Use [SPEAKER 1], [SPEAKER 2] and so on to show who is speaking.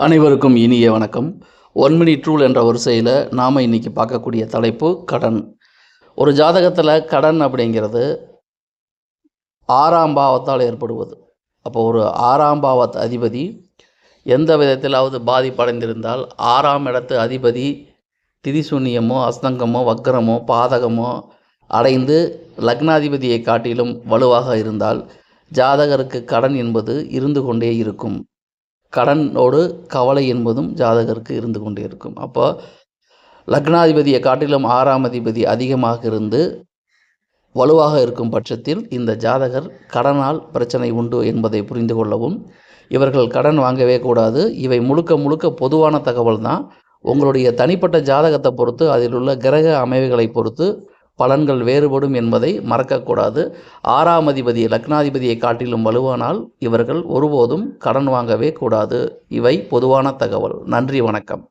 [SPEAKER 1] அனைவருக்கும் இனிய வணக்கம். ஒன் மினிட் ரூல் என்ற வரிசையில் நாம் இன்றைக்கி பார்க்கக்கூடிய தலைப்பு கடன். ஒரு ஜாதகத்தில் கடன் அப்படிங்கிறது ஆறாம் பாவத்தால் ஏற்படுவது. அப்போ ஒரு ஆறாம் பாவத் அதிபதி எந்த விதத்திலாவது பாதிப்படைந்திருந்தால் ஆறாம் இடத்து அதிபதி திதிசூன்யமோ அஸ்தங்கமோ வக்கரமோ பாதகமோ அடைந்து லக்னாதிபதியை காட்டிலும் வலுவாக இருந்தால் ஜாதகருக்கு கடன் என்பது இருந்து கொண்டே இருக்கும். கடனோடு கவலை என்பதும் ஜாதகருக்கு இருந்து கொண்டே இருக்கும். அப்போ லக்னாதிபதியை காட்டிலும் ஆறாம் அதிபதி அதிகமாக இருந்து வலுவாக இருக்கும் பட்சத்தில் இந்த ஜாதகர் கடனால் பிரச்சனை உண்டு என்பதை புரிந்து கொள்ளவும் இவர்கள் கடன் வாங்கவே கூடாது. இவை முழுக்க முழுக்க பொதுவான தகவல் தான் உங்களுடைய தனிப்பட்ட ஜாதகத்தை பொறுத்து அதில் உள்ள கிரக அமைவுகளை பொறுத்து பலன்கள் வேறுபடும் என்பதை மறக்கக்கூடாது. ஆறாம் அதிபதி லக்னாதிபதியை காட்டிலும் வலுவானால் இவர்கள் ஒருபோதும் கடன் வாங்கவே கூடாது. இவை பொதுவான தகவல். நன்றி வணக்கம்.